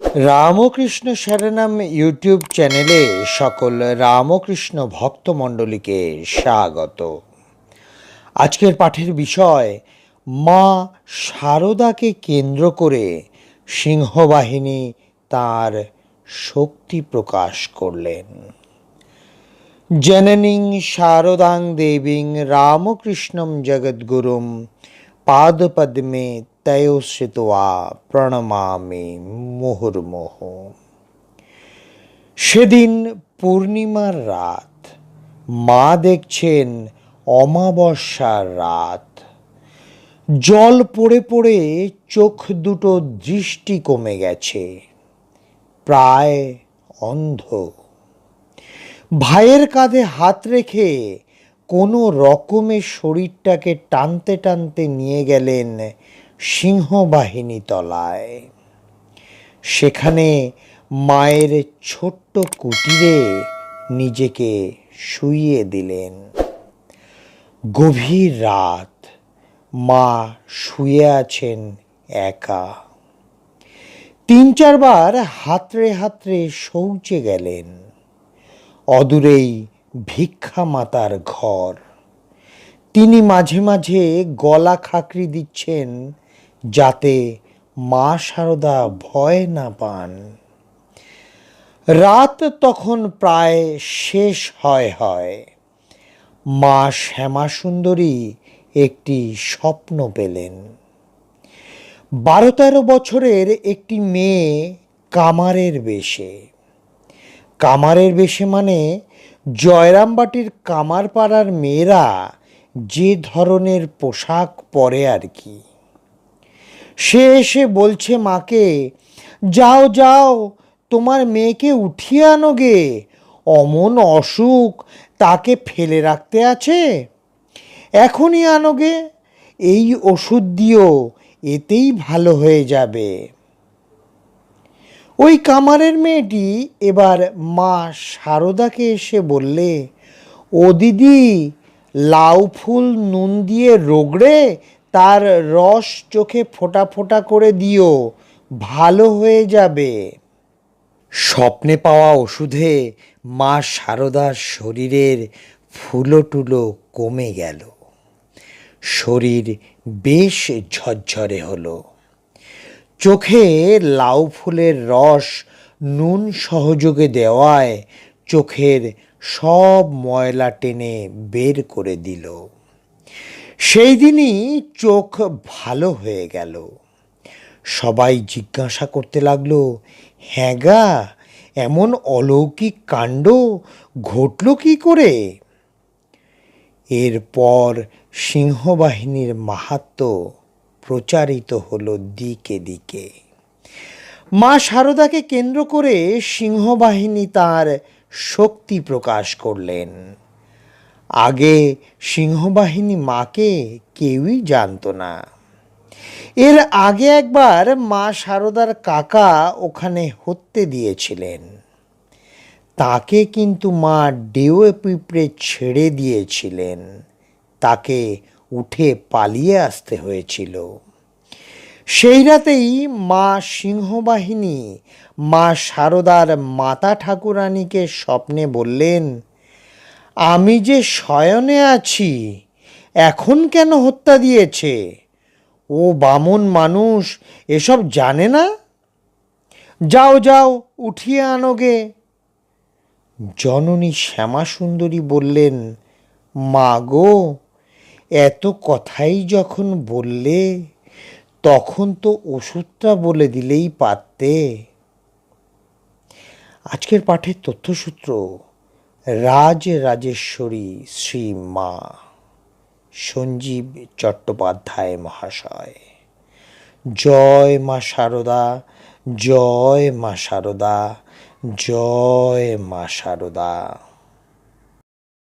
Ramakrishna শরণম YouTube চ্যানেলে সকল রামকৃষ্ণ ভক্তমণ্ডলীকে স্বাগত। আজকের পাঠের বিষয়, মা শারদাকে কেন্দ্র করে সিংহবাহিনী তার শক্তি প্রকাশ করলেন। জননীং শারদাং দেবীং রামকৃষ্ণম জগদ্গুরুম পাদপদ্মে তয়োশ্রিতোয়া প্রণমামি মুহুর্মুহ। সেদিন পূর্ণিমার রাত, মা দেখছেন অমাবস্যার রাত। জল পড়ে পড়ে চোখ দুটো দৃষ্টি কমে গেছে, প্রায় অন্ধ। ভাইয়ের কাঁধে হাত রেখে কোনো রকমে শরীরটাকে টানতে টানতে নিয়ে গেলেন সিংহবাহিনী তলায়। সেখানে মায়ের ছোট্ট কুটিরে নিজেকে শুইয়ে দিলেন। গভীর রাত, মা শুয়ে আছেন একা। তিন চারবার হাতড়ে হাতড়ে শৌচে গেলেন। অদূরেই ভিক্ষা মাতার ঘর। তিনি মাঝে মাঝে গলা খাকরি দিচ্ছেন যাতে মা শারদা ভয় না পান। রাত তখন প্রায় শেষ হয় হয়। মা শ্যামা সুন্দরী একটি স্বপ্ন পেলেন। বারো তেরো বছরের একটি মেয়ে কামারের বেশে। কামারের বেশে মানে জয়রামবাটির কামারপাড়ার মেয়েরা যে ধরনের পোশাক পরে আর কি। সে এসে বলছে, মাকে, যাও যাও, তোমার মেয়েকে উঠিয়ে আনো গে। অমন অসুখ, তাকে ফেলে রাখতে আছে। এখনই আনোগে এই ওষুধ দিও, এতেই ভালো হয়ে যাবে। ওই কামারের মেয়েটি এবার মা শারদাকে এসে বললে, ও দিদি, লাউ ফুল নুন দিয়ে রোগড়ে তার রস চোখে ফোটা ফোটা করে দিও, ভালো হয়ে যাবে। স্বপ্নে পাওয়া ওষুধে মা শারদার শরীরের ফুলোটুলো কমে গেল। শরীর বেশ ঝরঝরে হলো। চোখে লাউ ফুলের রস নুন সহযোগে দেওয়ায় চোখের সব ময়লা টেনে বের করে দিল। সেই দিনই চোখ ভালো হয়ে গেল। সবাই জিজ্ঞাসা করতে লাগল হ্যাঁ গা, এমন অলৌকিক কাণ্ড ঘটল কি করে? এরপর সিংহবাহিনীর মাহাত্ম প্রচারিত হলো দিকে দিকে। মা শারদাকে কেন্দ্র করে সিংহবাহিনী তার শক্তি প্রকাশ করলেন। আগে সিংহবাহিনী মাকে কেউই জানতো না। এর আগে একবার মা শারদার কাকা ওখানে হত্যে দিয়েছিলেন। তাকে কিন্তু মা ডেওয়ে পিঁপড়ে ছেড়ে দিয়েছিলেন। তাকে উঠে পালিয়ে আসতে হয়েছিল। সেই রাতেই মা সিংহবাহিনী মা শারদার মাতা ঠাকুরানীকে স্বপ্নে বললেন আমি যে শয়নে আছি, এখন কেন হত্যা দিয়েছে? ও বামন মানুষ, এসব জানে না? যাও যাও, উঠিয়ে আনোগে জননী শ্যামাসুন্দরী বললেন, মা গো, এত কথাই যখন বললে, তখন তো ওষুধটা বলে দিলেই পারতে। আজকের পাঠের তথ্যসূত্র রাজ রাজেশ্বরী শ্রী মা সঞ্জীব চট্টোপাধ্যায় মহাশয়। জয় মা সারদা, জয় মা সারদা, জয় মা শারদা